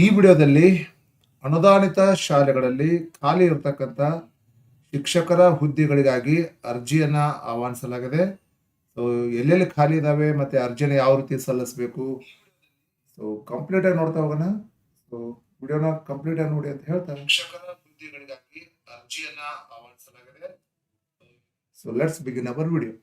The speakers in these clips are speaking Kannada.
ಈ ವಿಡಿಯೋದಲ್ಲಿ ಅನುದಾನಿತ ಶಾಲೆಗಳಲ್ಲಿ ಖಾಲಿ ಇರತಕ್ಕಂಥ ಶಿಕ್ಷಕರ ಹುದ್ದೆಗಳಿಗಾಗಿ ಅರ್ಜಿಯನ್ನು ಆಹ್ವಾನಿಸಲಾಗಿದೆ. ಸೊ ಎಲ್ಲೆಲ್ಲಿ ಖಾಲಿ ಇದ್ದಾವೆ ಮತ್ತು ಅರ್ಜಿನ ಯಾವ ರೀತಿ ಸಲ್ಲಿಸಬೇಕು? ಸೊ ಕಂಪ್ಲೀಟಾಗಿ ನೋಡ್ತಾ ಹೋಗೋಣ. ಸೊ ವಿಡಿಯೋನ ಕಂಪ್ಲೀಟಾಗಿ ನೋಡಿ ಅಂತ ಹೇಳ್ತಾ ಶಿಕ್ಷಕರ ಹುದ್ದೆಗಳಿಗಾಗಿ ಅರ್ಜಿಯನ್ನು ಆಹ್ವಾನಿಸಲಾಗಿದೆ. So let's begin our video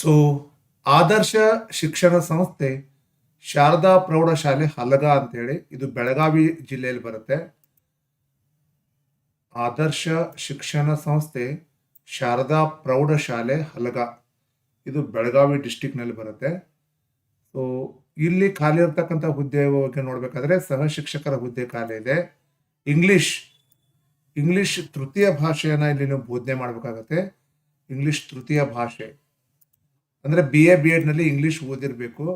so Adarsha Shikshana Samsthe Sharada ಪ್ರೌಢಶಾಲೆ ಹಲಗ ಅಂತೇಳಿ ಇದು ಬೆಳಗಾವಿ ಜಿಲ್ಲೆಯಲ್ಲಿ ಬರುತ್ತೆ. ಆದರ್ಶ ಶಿಕ್ಷಣ ಸಂಸ್ಥೆ ಶಾರದಾ ಪ್ರೌಢಶಾಲೆ ಹಲಗ ಇದು ಬೆಳಗಾವಿ ಡಿಸ್ಟಿಕ್ನಲ್ಲಿ ಬರುತ್ತೆ. ಸೊ ಇಲ್ಲಿ ಖಾಲಿ ಇರತಕ್ಕಂಥ ಹುದ್ದೆ ಬಗ್ಗೆ ನೋಡಬೇಕಾದ್ರೆ ಸಹ ಶಿಕ್ಷಕರ ಹುದ್ದೆ ಖಾಲಿ ಇದೆ. ಇಂಗ್ಲಿಷ್ ಇಂಗ್ಲಿಷ್ ತೃತೀಯ ಭಾಷೆಯನ್ನ ಇಲ್ಲಿ ನೀವು ಬೋಧನೆ ಮಾಡಬೇಕಾಗತ್ತೆ. ಇಂಗ್ಲಿಷ್ ತೃತೀಯ ಭಾಷೆ. ಅಂದ್ರೆ ಬಿ ಎ ಬಿ ಎಡ್ನಲ್ಲಿ ಇಂಗ್ಲೀಷ್ ಓದಿರಬೇಕು.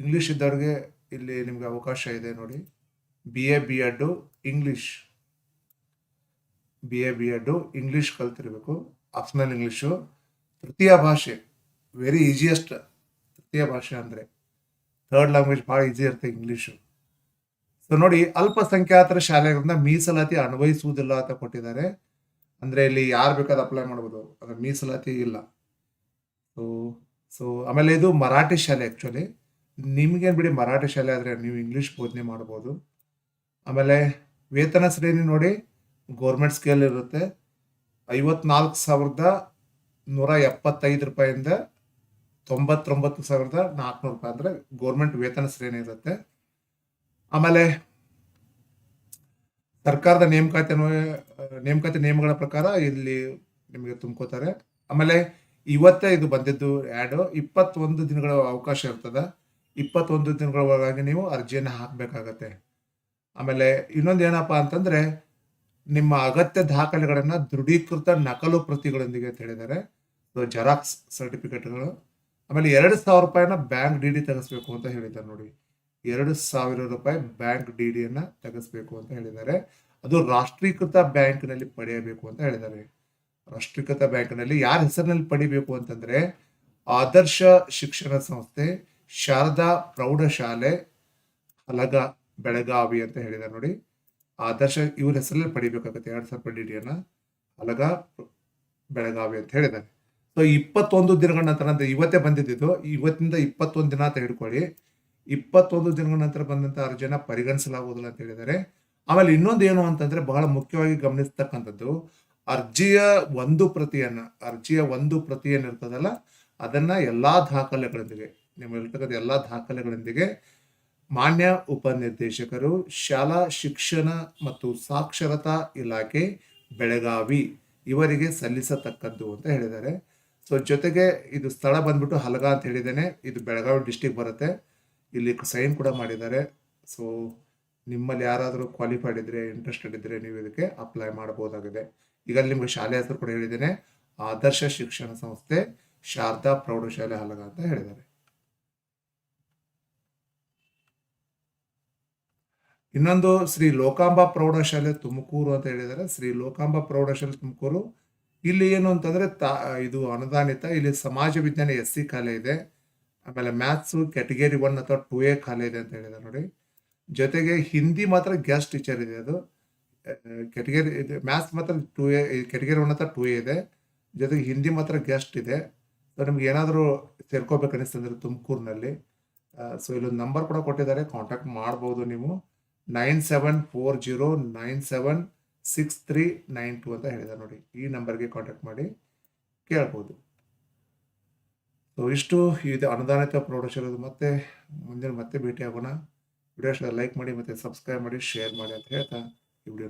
ಇಂಗ್ಲೀಷ್ ಇದ್ದವ್ರಿಗೆ ಇಲ್ಲಿ ನಿಮಗೆ ಅವಕಾಶ ಇದೆ ನೋಡಿ. B A B Ed English B A B Ed English ಕಲ್ತಿರಬೇಕು. Optional English ತೃತೀಯ ಭಾಷೆ ವೆರಿ ಈಸಿಯೆಸ್ಟ್ ತೃತೀಯ ಭಾಷೆ ಅಂದರೆ. ಥರ್ಡ್ ಲ್ಯಾಂಗ್ವೇಜ್ ಭಾಳ ಈಸಿ ಇರುತ್ತೆ ಇಂಗ್ಲೀಷು ಸೊ ನೋಡಿ, ಅಲ್ಪಸಂಖ್ಯಾತರ ಶಾಲೆಗಳನ್ನ ಮೀಸಲಾತಿ ಅನ್ವಯಿಸುವುದಿಲ್ಲ ಅಂತ ಕೊಟ್ಟಿದ್ದಾರೆ. ಅಂದರೆ ಇಲ್ಲಿ ಯಾರು ಬೇಕಾದ ಅಪ್ಲೈ ಮಾಡ್ಬೋದು. ಅಂದರೆ ಮೀಸಲಾತಿ ಇಲ್ಲ. ಸೊ ಸೊ ಆಮೇಲೆ ಇದು ಮರಾಠಿ ಶಾಲೆ ಆ್ಯಕ್ಚುಲಿ ನಿಮ್ಗೇನು ಬಿಡಿ ಮರಾಠಿ ಶಾಲೆ ಆದರೆ ನೀವು ಇಂಗ್ಲೀಷ್ ಬೋಧನೆ ಮಾಡ್ಬೋದು. ಆಮೇಲೆ ವೇತನ ಶ್ರೇಣಿ ನೋಡಿ ಗೌರ್ಮೆಂಟ್ ಸ್ಕೇಲ್ ಇರುತ್ತೆ. ಐವತ್ನಾಲ್ಕು ಸಾವಿರದ ನೂರ ಎಪ್ಪತ್ತೈದು ರೂಪಾಯಿಂದ ತೊಂಬತ್ತೊಂಬತ್ತು ಸಾವಿರದ ನಾಲ್ಕುನೂರು ರೂಪಾಯಿ ಅಂದರೆ ಗೌರ್ಮೆಂಟ್ ವೇತನ ಶ್ರೇಣಿ ಇರುತ್ತೆ. ಆಮೇಲೆ ಸರ್ಕಾರದ ನೇಮಕಾತಿ ನೇಮಕಾತಿ ನಿಯಮಗಳ ಪ್ರಕಾರ ಇಲ್ಲಿ ನಿಮಗೆ ತುಂಬ್ಕೋತಾರೆ. ಆಮೇಲೆ ಇವತ್ತೇ ಇದು ಬಂದಿದ್ದು ಆ್ಯಡು ಇಪ್ಪತ್ತೊಂದು ದಿನಗಳ ಅವಕಾಶ ಇರ್ತದೆ. ಇಪ್ಪತ್ತೊಂದು ದಿನಗಳ ಒಳಗಾಗಿ ನೀವು ಅರ್ಜಿಯನ್ನು ಹಾಕಬೇಕಾಗತ್ತೆ. ಆಮೇಲೆ ಇನ್ನೊಂದು ಏನಪ್ಪ ಅಂತಂದರೆ, ನಿಮ್ಮ ಅಗತ್ಯ ದಾಖಲೆಗಳನ್ನು ದೃಢೀಕೃತ ನಕಲು ಪ್ರತಿಗಳೊಂದಿಗೆ ಅಂತ ಹೇಳಿದ್ದಾರೆ. ಜೆರಾಕ್ಸ್ ಸರ್ಟಿಫಿಕೇಟ್ಗಳು ಆಮೇಲೆ ಎರಡು ಸಾವಿರ ರೂಪಾಯಿನ ಬ್ಯಾಂಕ್ ಡಿ ಡಿ ತೆಗೆಸ್ಬೇಕು ಅಂತ ಹೇಳಿದ್ದಾರೆ ನೋಡಿ. ಎರಡು ಸಾವಿರ ರೂಪಾಯಿ ಬ್ಯಾಂಕ್ ಡಿ ಡಿಯನ್ನು ತೆಗೆಸ್ಬೇಕು ಅಂತ ಹೇಳಿದ್ದಾರೆ. ಅದು ರಾಷ್ಟ್ರೀಕೃತ ಬ್ಯಾಂಕ್ನಲ್ಲಿ ಪಡೆಯಬೇಕು ಅಂತ ಹೇಳಿದ್ದಾರೆ. ರಾಷ್ಟ್ರೀಕೃತ ಬ್ಯಾಂಕ್ನಲ್ಲಿ ಯಾರ ಹೆಸರಿನಲ್ಲಿ ಪಡಿಬೇಕು ಅಂತಂದ್ರೆ ಆದರ್ಶ ಶಿಕ್ಷಣ ಸಂಸ್ಥೆ ಶಾರದಾ ಪ್ರೌಢಶಾಲೆ ಹಲಗ ಬೆಳಗಾವಿ ಅಂತ ಹೇಳಿದಾರೆ ನೋಡಿ. ಆದರ್ಶ ಇವ್ರ ಹೆಸರಲ್ಲಿ ಪಡಿಬೇಕಾಗುತ್ತೆ ಎರಡ್ ಸಾವಿರ ಪಡಿ ಡಿಡಿಯನ್ನ ಹಲಗ ಬೆಳಗಾವಿ ಅಂತ ಹೇಳಿದ್ದಾರೆ ಸೊ ಇಪ್ಪತ್ತೊಂದು ದಿನಗಳ ನಂತರ ಅಂದ್ರೆ ಇವತ್ತೇ ಬಂದಿದ್ದು ಇವತ್ತಿಂದ ಇಪ್ಪತ್ತೊಂದು ದಿನ ಅಂತ ಹಿಡ್ಕೊಳ್ಳಿ. ಇಪ್ಪತ್ತೊಂದು ದಿನಗಳ ನಂತರ ಬಂದಂತ ಅರ್ಜಿನ ಪರಿಗಣಿಸಲಾಗುವುದಿಲ್ಲ ಅಂತ ಹೇಳಿದ್ದಾರೆ ಆಮೇಲೆ ಇನ್ನೊಂದು ಏನು ಅಂತಂದ್ರೆ ಬಹಳ ಮುಖ್ಯವಾಗಿ ಗಮನಿಸ್ತಕ್ಕಂಥದ್ದು ಅರ್ಜಿಯ ಒಂದು ಪ್ರತಿಯನ್ನ, ಅರ್ಜಿಯ ಒಂದು ಪ್ರತಿ ಏನಿರ್ತದಲ್ಲ ಅದನ್ನ ಎಲ್ಲಾ ದಾಖಲೆಗಳೊಂದಿಗೆ, ನಿಮ್ಮಲ್ಲಿರ್ತಕ್ಕಂಥ ಎಲ್ಲಾ ದಾಖಲೆಗಳೊಂದಿಗೆ ಮಾನ್ಯ ಉಪನಿರ್ದೇಶಕರು, ಶಾಲಾ ಶಿಕ್ಷಣ ಮತ್ತು ಸಾಕ್ಷರತಾ ಇಲಾಖೆ, ಬೆಳಗಾವಿ ಇವರಿಗೆ ಸಲ್ಲಿಸತಕ್ಕದ್ದು ಅಂತ ಹೇಳಿದ್ದಾರೆ. ಸೊ ಜೊತೆಗೆ ಇದು ಸ್ಥಳ ಬಂದ್ಬಿಟ್ಟು ಹಲಗ ಅಂತ ಹೇಳಿದ್ದೇನೆ. ಇದು ಬೆಳಗಾವಿ ಡಿಸ್ಟಿಕ್ ಬರುತ್ತೆ. ಇಲ್ಲಿ ಸೈನ್ ಕೂಡ ಮಾಡಿದ್ದಾರೆ. ಸೊ ನಿಮ್ಮಲ್ಲಿ ಯಾರಾದರೂ ಕ್ವಾಲಿಫೈಡ್ ಇದ್ದರೆ ಇಂಟ್ರೆಸ್ಟೆಡ್ ಇದ್ದರೆ ನೀವು ಇದಕ್ಕೆ ಅಪ್ಲೈ ಮಾಡಬಹುದಾಗಿದೆ ಈಗ ನಿಮ್ಗೆ ಶಾಲೆ ಹೆಸರು ಕೂಡ ಹೇಳಿದ್ದೇನೆ. ಆದರ್ಶ ಶಿಕ್ಷಣ ಸಂಸ್ಥೆ ಶಾರದಾ ಪ್ರೌಢಶಾಲೆ ಹಲಗ ಅಂತ ಹೇಳಿದ್ದಾರೆ. ಇನ್ನೊಂದು ಶ್ರೀ ಲೋಕಾಂಬ ಪ್ರೌಢಶಾಲೆ ತುಮಕೂರು ಅಂತ ಹೇಳಿದ್ದಾರೆ. ಶ್ರೀ ಲೋಕಾಂಬ ಪ್ರೌಢಶಾಲೆ ತುಮಕೂರು. ಇಲ್ಲಿ ಏನು ಅಂತಂದ್ರೆ ತಾ, ಇದು ಅನುದಾನಿತ, ಇಲ್ಲಿ ಸಮಾಜ ವಿಜ್ಞಾನ ಎಸ್ ಸಿ ಕಾಲೆ ಇದೆ. ಆಮೇಲೆ ಮ್ಯಾಥ್ಸ್ ಕ್ಯಾಟಗರಿ ಒನ್ ಅಥವಾ ಟೂ ಎ ಕಾಲೆ ಇದೆ ಅಂತ ಹೇಳಿದ್ದಾರೆ ನೋಡಿ. ಜೊತೆಗೆ ಹಿಂದಿ ಮಾತ್ರ ಗೆಸ್ಟ್ ಟೀಚರ್ ಇದೆ ಅದು. ಕೆಟಗರಿ ಇದೆ. ಮ್ಯಾಥ್ಸ್ ಮಾತ್ರ ಟೂ ಎ ಕೆಟಗರಿ ಒನ್ ಹತ್ರ ಟೂ ಎ ಇದೆ. ಜೊತೆಗೆ ಹಿಂದಿ ಮಾತ್ರ ಗೆಸ್ಟ್ ಇದೆ. ಸೊ ನಿಮ್ಗೆ ಏನಾದರೂ ಸೇರ್ಕೋಬೇಕು ಅನಿಸ್ತಂದ್ರೆ ತುಮಕೂರಿನಲ್ಲಿ. ಸೊ ಇಲ್ಲೊಂದು ನಂಬರ್ ಕೂಡ ಕೊಟ್ಟಿದ್ದಾರೆ. ಕಾಂಟ್ಯಾಕ್ಟ್ ಮಾಡ್ಬೋದು ನೀವು. Nine seven four zero nine seven six three nine two ಅಂತ ಹೇಳಿದ್ದಾರೆ ನೋಡಿ. ಈ ನಂಬರ್ಗೆ ಕಾಂಟ್ಯಾಕ್ಟ್ ಮಾಡಿ ಕೇಳ್ಬೋದು. ಸೊ ಇಷ್ಟು. ಇದು ಅನುದಾನಿತ ಪ್ರೌಢಶಾಲೆ ಮತ್ತೆ ಮುಂದಿನ ಮತ್ತೆ ಭೇಟಿ ಆಗೋಣ ವಿಡಿಯೋ ಲೈಕ್ ಮಾಡಿ ಮತ್ತೆ ಸಬ್ಸ್ಕ್ರೈಬ್ ಮಾಡಿ ಶೇರ್ ಮಾಡಿ ಅಂತ ಹೇಳ್ತಾ ಈ ವಿಡಿಯೋ